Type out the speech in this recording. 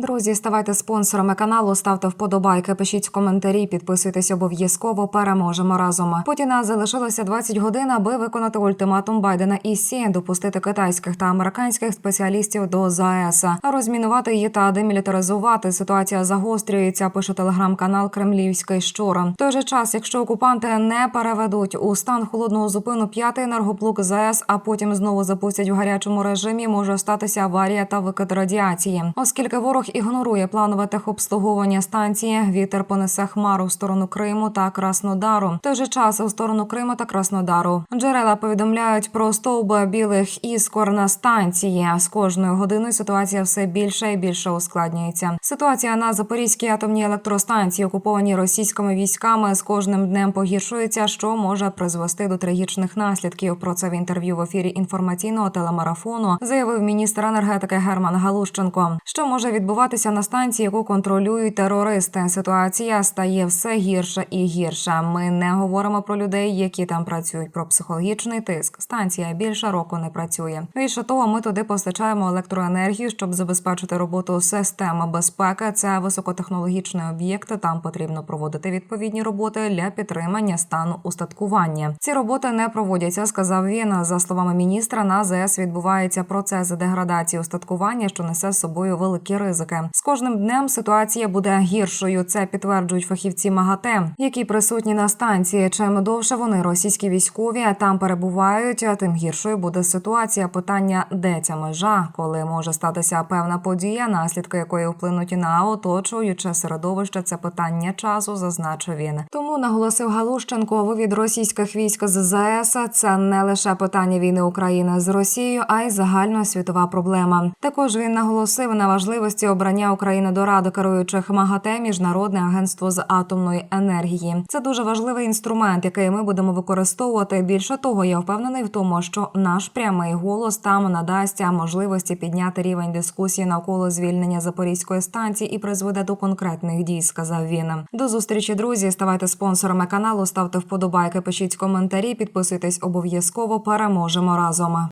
Друзі, ставайте спонсорами каналу, ставте вподобайки, пишіть коментарі, підписуйтесь обов'язково. Переможемо разом. Путіна залишилося 20 годин, аби виконати ультиматум Байдена і Сі, допустити китайських та американських спеціалістів до ЗАЕС, розмінувати її та демілітаризувати. Ситуація загострюється. Пише телеграм-канал Кремлівський щур. В той же час, якщо окупанти не переведуть у стан холодного зупину п'ятий енергоблок ЗАЕС, а потім знову запустять в гарячому режимі, може статися аварія та викид радіації, оскільки ворог ігнорує планове техобслуговування станції. Вітер понесе хмару в сторону Криму та Краснодару. В той же час у сторону Криму та Краснодару. Джерела повідомляють про стовби білих іскор на станції. З кожною годиною ситуація все більше і більше ускладнюється. Ситуація на Запорізькій атомній електростанції, окупованій російськими військами, з кожним днем погіршується, що може призвести до трагічних наслідків. Про це в інтерв'ю в ефірі інформаційного телемарафону заявив міністр енергетики Герман Галущенко. Що може відбуватися на станції, яку контролюють терористи? Ситуація стає все гірше і гірше. Ми не говоримо про людей, які там працюють. Про психологічний тиск. Станція більше року не працює. Більше того, ми туди постачаємо електроенергію, щоб забезпечити роботу системи безпеки. Це високотехнологічний об'єкт. Там потрібно проводити відповідні роботи для підтримання стану устаткування. Ці роботи не проводяться, сказав він. За словами міністра, на ЗС відбувається процес деградації устаткування, що несе з собою великі ризики. З кожним днем ситуація буде гіршою. Це підтверджують фахівці МАГАТЕ, які присутні на станції. Чим довше вони російські військові там перебувають, тим гіршою буде ситуація. Питання, де ця межа, коли може статися певна подія, наслідки якої вплинуть на оточуюче середовище. Це питання часу, зазначив він. Тому наголосив Галущенко, вивід російських військ з ЗАЕС – це не лише питання війни України з Росією, а й загальносвітова проблема. Також він наголосив на важливості обрання України до ради керуючих МАГАТЕ Міжнародне агентство з атомної енергії. Це дуже важливий інструмент, який ми будемо використовувати. Більше того, я впевнений в тому, що наш прямий голос там надасть можливості підняти рівень дискусії навколо звільнення Запорізької станції і призведе до конкретних дій. Сказав він. До зустрічі, друзі. Ставайте спонсорами каналу, ставте вподобайки, пишіть коментарі, підписуйтесь обов'язково. Переможемо разом.